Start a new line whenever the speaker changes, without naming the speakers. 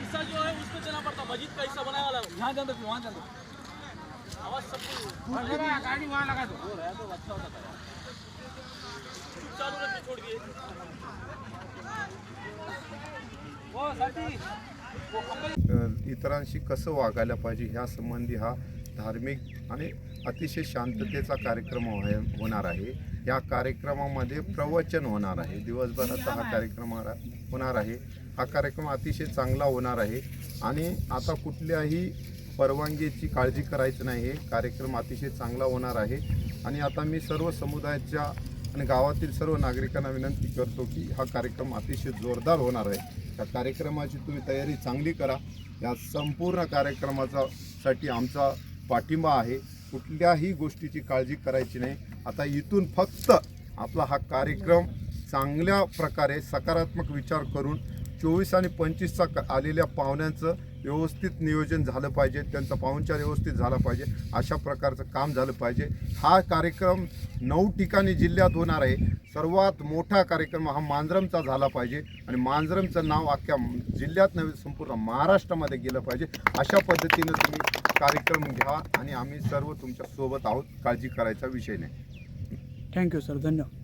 हिस्सा जो है उसको देना पड़ता मस्जिद का हिस्सा बनाया वाला
यहाँ जान दो वहाँ जान दो।
आवाज सबको
गाड़ी वहाँ लगा दो।
चालू रखने छोड़ दिए।
वो
इतरांशी कसं वागायला पाहिजे ह्या संबंधी हा धार्मिक आणि अतिशय शांततेचा कार्यक्रम होणार आहे. या कार्यक्रमामध्ये प्रवचन होणार आहे. दिवसभराचा हा कार्यक्रम होणार- आहे. हा कार्यक्रम अतिशय चांगला होणार आहे. आणि आता कुठल्याही परवानगीची काळजी करायची नाही. हे कार्यक्रम अतिशय चांगला होणार आहे. आणि आता मी सर्व समुदायाच्या आणि गावातील सर्व नागरिकांना विनंती करतो की हा कार्यक्रम अतिशय जोरदार होणार आहे. त्या कार्यक्रमाची तुम्ही तयारी चांगली करा. या संपूर्ण कार्यक्रमाचा साठी आमचा पाठिंबा आहे. कुठल्याही गोष्टीची काळजी करायची नाही. आता इथून फक्त आपला हा कार्यक्रम चांगल्या प्रकारे सकारात्मक विचार करून चोवीस आणि पंचवीसचा क- आलेल्या पाहुण्यांचं व्यवस्थित नियोजन झालं पाहिजे. त्यांचा पाहुणचार व्यवस्थित झाला पाहिजे. अशा प्रकारचं काम झालं पाहिजे. हा कार्यक्रम नऊ ठिकाणी जिल्ह्यात होणार आहे. सर्वात मोठा कार्यक्रम हा मांजरमचा झाला पाहिजे. आणि मांजरमचं नाव अख्ख्या जिल्ह्यात नव्हे संपूर्ण महाराष्ट्रामध्ये गेलं पाहिजे. अशा पद्धतीनं तुम्ही कार्यक्रम घ्या आणि आम्ही सर्व तुमच्यासोबत आहोत. काळजी करायचा विषय नाही.
थँक्यू सर धन्यवाद.